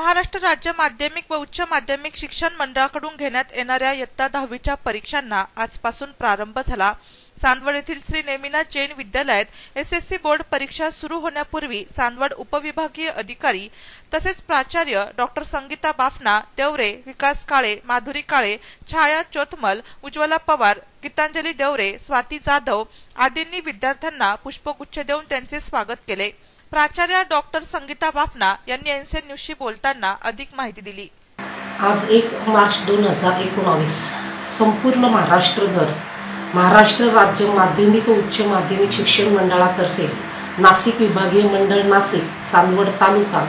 महाराष्ट्र राज्य माध्यमिक व उच्च माध्यमिक शिक्षण मंडळाकडून घेण्यात येणाऱ्या इयत्ता दहावीच्या परीक्षांना आजपासून प्रारंभ झाला. चांदवड येथील श्री नेमिनाथ जैन विद्यालयात एस एस सी बोर्ड परीक्षा सुरू होण्यापूर्वी चांदवड उपविभागीय अधिकारी तसेच प्राचार्य डॉक्टर संगीता बाफना देवरे विकास काळे माधुरी काळे छाया चोतमल उज्ज्वला पवार गीतांजली देवरे स्वाती जाधव आदींनी विद्यार्थ्यांना पुष्पगुच्छ देऊन त्यांचे स्वागत केले. प्राचार्य डॉक्टर संगीता बापना यांनी एनसीएन न्यूजशी बोलताना अधिक माहिती दिली. आज एक मार्च दोन हजार एकोणावीस संपूर्ण महाराष्ट्रभर महाराष्ट्र राज्य माध्यमिक व उच्च माध्यमिक शिक्षण मंडळातर्फे नाशिक विभागीय मंडळ नाशिक चांदवड तालुका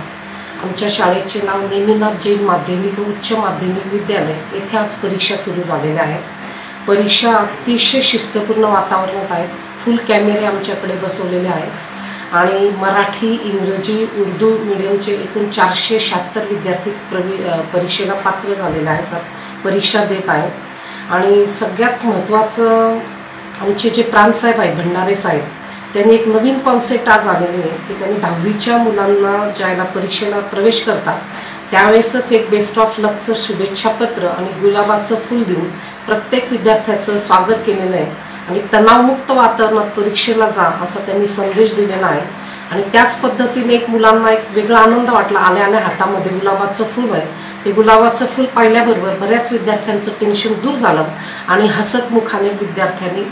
आमच्या शाळेचे नाव नेमिनाथ जैन माध्यमिक व उच्च माध्यमिक विद्यालय येथे आज परीक्षा सुरू झालेल्या आहेत. परीक्षा अतिशय शिस्तपूर्ण वातावरणात आहेत. फुल कॅमेरे आमच्याकडे बसवलेले आहेत. आणि मराठी इंग्रजी उर्दू मिडियमचे एकूण चारशे शहात्तर विद्यार्थी प्रवी परीक्षेला पात्र झालेले आहेत परीक्षा देत आहेत. आणि सगळ्यात महत्त्वाचं आमचे जे प्रांतसाहेब आहे भंडारे साहेब त्यांनी एक नवीन कॉन्सेप्ट आज आलेली आहे की त्यांनी दहावीच्या मुलांना ज्याला परीक्षेला प्रवेश करतात त्यावेळेसच एक बेस्ट ऑफ लकचं शुभेच्छापत्र आणि गुलाबाचं फूल देऊन प्रत्येक विद्यार्थ्याचं स्वागत केलेलं आहे. आणि तणावमुक्त वातावरणात परीक्षेला जा असा त्यांनी संदेश दिलेला आहे. आणि त्याच पद्धतीने एक मुलांना एक वेगळा आनंद वाटला. आल्या आल्या हातामध्ये गुलाबाचं फूल आहे. ते गुलाबाचं फूल पाहिल्याबरोबर बऱ्याच विद्यार्थ्यांचं टेन्शन दूर झालं आणि हसतमुखाने विद्यार्थ्यांनी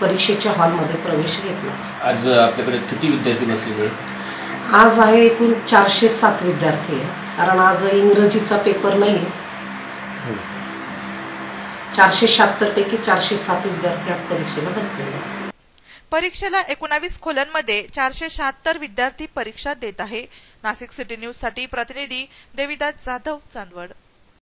परीक्षेच्या हॉलमध्ये प्रवेश घेतला. आज आपल्याकडे किती विद्यार्थी बसलेले आज आहे एकूण चारशे सात विद्यार्थी आहे. कारण आज इंग्रजीचा पेपर नाही चारशे शहात्तर पैकी चारशे सात विद्यार्थी आज परीक्षेला बसलेले परीक्षेला एकोणावीस खोल्यांमध्ये चारशे शहात्तर विद्यार्थी परीक्षा देत आहे. नाशिक सिटी न्यूजसाठी प्रतिनिधी देविदास जाधव चांदवड.